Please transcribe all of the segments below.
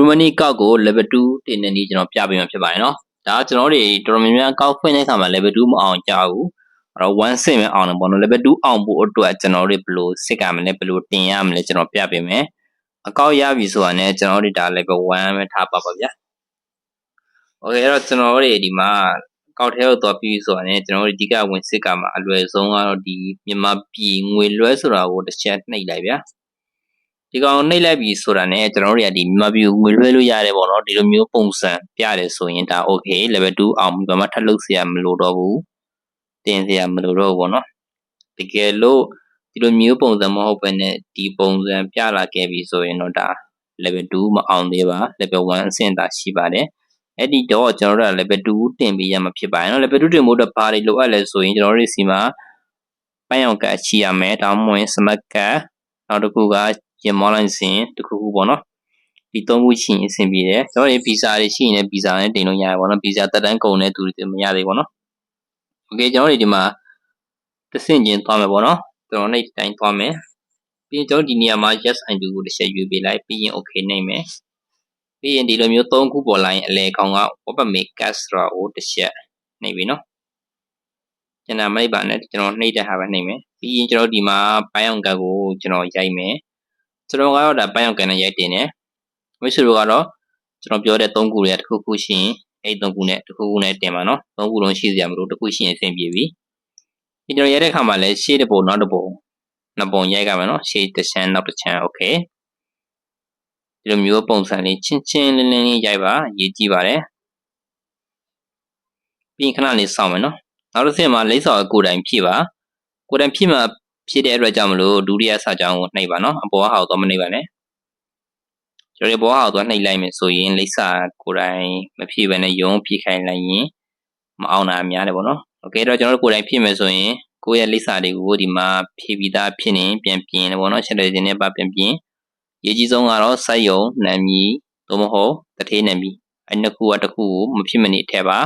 True Money ကောက်ကို level 2တင်တဲ့နေ့ကျွန်တော်ပြပေးမှာဖြစ်ပါတယ်နော်ဒါကကျွန်တော်တို့တော်တော်များများကောက်ဖွင့်တဲ့အခါမှာ level 2မအောင်ကြဘူးအဲ့တော့1စစ်မယ်အောင်တယ်ပေါ့နော် level 2အောင်ဖို့အတွက်ကျွန်တော်တို့ဘယ်လိုစစ်ကမလဲဘယ်လိုတင်ရမလဲကျွန်တော်ပြပေးမယ်အကောက်ရပြီဆိုတာနဲ့ကျွန်တော်တို့ဒါ level 1ပဲထားပါပါဗျာ Okay အဲ့တော့ကျွန်တော်တို့ဒီမှာကောက်ထဲကိုသွားပြီးဆိုတာနဲ့ကျွန်တော်တို့အဓိကဝင်စစ်ကမှာအလွယ်ဆုံးကတော့ဒီမြန်မာပြည်ငွေလွှဲဆိုတာကိုတစ်ချက်နှိပ်လိုက်ဗျာ ဒီကောင်နှိပ်လိုက်ပြီဆိုတာနဲ့ကျွန်တော်တို့တွေကဒီ map view ငွေလွှဲလို့ရတယ်ပေါ့နော်ဒီလိုမျိုးပုံစံပြရတယ်ဆိုရင်ဒါ okay level 2အောင်ပြီဘာမှထပ်လုပ်စရာမလိုတော့ဘူးတင်စရာမလိုတော့ဘူးပေါ့နော်တကယ်လို့ဒီလိုမျိုးပုံစံမဟုတ်ဘဲနဲ့ဒီပုံစံပြလာခဲ့ပြီဆိုရင်တော့ဒါ level 2မအောင်သေးပါ level 1အဆင့်သာရှိပါတယ်အဲ့ဒီတော့ကျွန်တော်တို့က level 2တင်ပြီးရမှာဖြစ်ပါတယ်နော် level 2တင်ဖို့တော့ဘာတွေလိုအပ်လဲဆိုရင်ကျွန်တော်တို့ဒီစီမှာပန်းရောင်ကတ်ချီရမယ်ဒါမှမဟုတ်စမတ်ကတ်နောက်တစ်ခုက ရင်မောလိုင်းစင်တစ်ခုခုပေါ့နော်ဒီသုံးခုရှိရင်အဆင်ပြေတယ်ကျွန်တော်တို့ဗီဇာတွေရှိရင်လည်းဗီဇာနဲ့တင်လို့ရတယ်ပေါ့နော်ဗီဇာတက်တန်းကုန်တဲ့သူတွေမရသေးဘူးပေါ့နော်โอเคကျွန်တော်တို့ဒီမှာတစ်ဆင့်ချင်းသွားမယ်ပေါ့နော်ကျွန်တော်နေ့တိုင်းသွားမယ်ပြီးရင်ကျွန်တော်ဒီနေရာမှာ yes i do ကိုတစ်ချက်ရွေးပေးလိုက်ပြီးရင် okay နိုင်မယ်ပြီးရင်ဒီလိုမျိုး၃ခုပေါ်လာရင်အလဲကောင်က pop-up make gas ဆိုတာကိုတစ်ချက်နှိပ်ပြီနော်ကျွန်တော်မိတ်ပါနဲ့ကျွန်တော်နှိပ်တဲ့ဟာပဲနှိပ်မယ်ပြီးရင်ကျွန်တော်ဒီမှာပန်းအောင်ကတ်ကိုကျွန်တော်ရိုက်မယ် ကျွန်တော်ကတော့ဒါပန်းအောင်ကတ်နဲ့ရိုက်တင်တယ်မိတ်ဆွေတို့ကတော့ကျွန်တော်ပြောတဲ့၃ခုတွေကတစ်ခုခုရှိရင်အဲ့၃ခုနဲ့တစ်ခုခုနဲ့တင်ပါနော်၃ခုလုံးရှိစရာမလိုတစ်ခုရှိရင်အဆင်ပြေပြီဒီကျွန်တော်ရိုက်တဲ့အခါမှာလည်းရှေ့တစ်ပုံနောက်တစ်ပုံနှစ်ပုံရိုက်ကြမယ်နော်ရှေ့တစ်ချမ်းနောက်တစ်ချမ်းโอเคဒီလိုမျိုးပုံစံလေးချင်းချင်းလင်းလင်းလေးရိုက်ပါရေးကြည့်ပါတယ်ပြီးခဏလေးစောင့်မယ်နော်နောက်တစ်ဆင့်မှာလိမ့်စော်ကိုယ်တိုင်ဖြည့်ပါကိုယ်တိုင်ဖြည့်မှာ ဖြည့်တဲ့အတွက်ကြောင့်မလို့ဒုတိယစာကြောင်းကိုနှိပ်ပါနော်အပေါ်ဟာကိုတော့မနှိပ်ပါနဲ့ကျွန်တော်ဘောဟာကိုတော့နှိပ်လိုက်မယ်ဆိုရင်လိမ့်စာကိုယ်တိုင်မဖြည့်ဘဲနဲ့ယုံဖြည့်ခိုင်းလိုက်ရင်မအောင်တာများတယ်ပေါ့နော်โอเคတော့ကျွန်တော်တို့ကိုယ်တိုင်ဖြည့်မယ်ဆိုရင်ကိုယ့်ရဲ့လိပ်စာတွေကိုဒီမှာဖြည့်ပြီးသားဖြစ်နေပြန်ပြင်တယ်ပေါ့နော်ချက်တွေနေပါပြန်ပြင်ရေးကြီးဆုံးကတော့စိုက်ယုံနာမည်သို့မဟုတ်တထေးနာမည်အဲနှစ်ခုကတစ်ခုကိုမဖြစ်မနေထည့်ပါ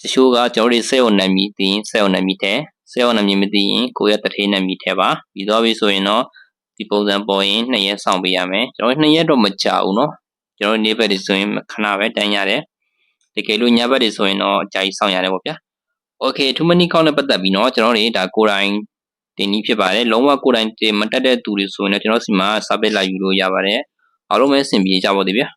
တချို့ကကျွန်တော်တို့စိုက်ယုံနာမည်သိရင်စိုက်ယုံနာမည်ထည့် စိုက်ယုံနာမည်မသိရင်ကိုယ့်ရဲ့တထေးနာမည်ထည့်ပါပြီးတော့ပြီဆိုရင်တော့ဒီပုံစံပေါ်ရင်နှစ်ရက်ဆောင်ပေးရမယ်ကျွန်တော်နှစ်ရက်တော့မကြာဘူးเนาะကျွန်တော်နေ့ဘက်တွေဆိုရင်ခဏပဲတန်းရတယ်တကယ်လို့ညဘက်တွေဆိုရင်တော့အကြာကြီးဆောင်ရတယ်ပေါ့ဗျာ Okay too many count နဲ့ပတ်သက်ပြီးเนาะကျွန်တော်တို့ဒါကိုယ်တိုင်တင်ပြီးဖြစ်ပါတယ်လုံးဝကိုယ်တိုင်တင်မတက်တဲ့သူတွေဆိုရင်လည်းကျွန်တော်စီမှာ service လာယူလို့ရပါတယ်အားလုံးပဲအဆင်ပြေကြပါသေးဗျာ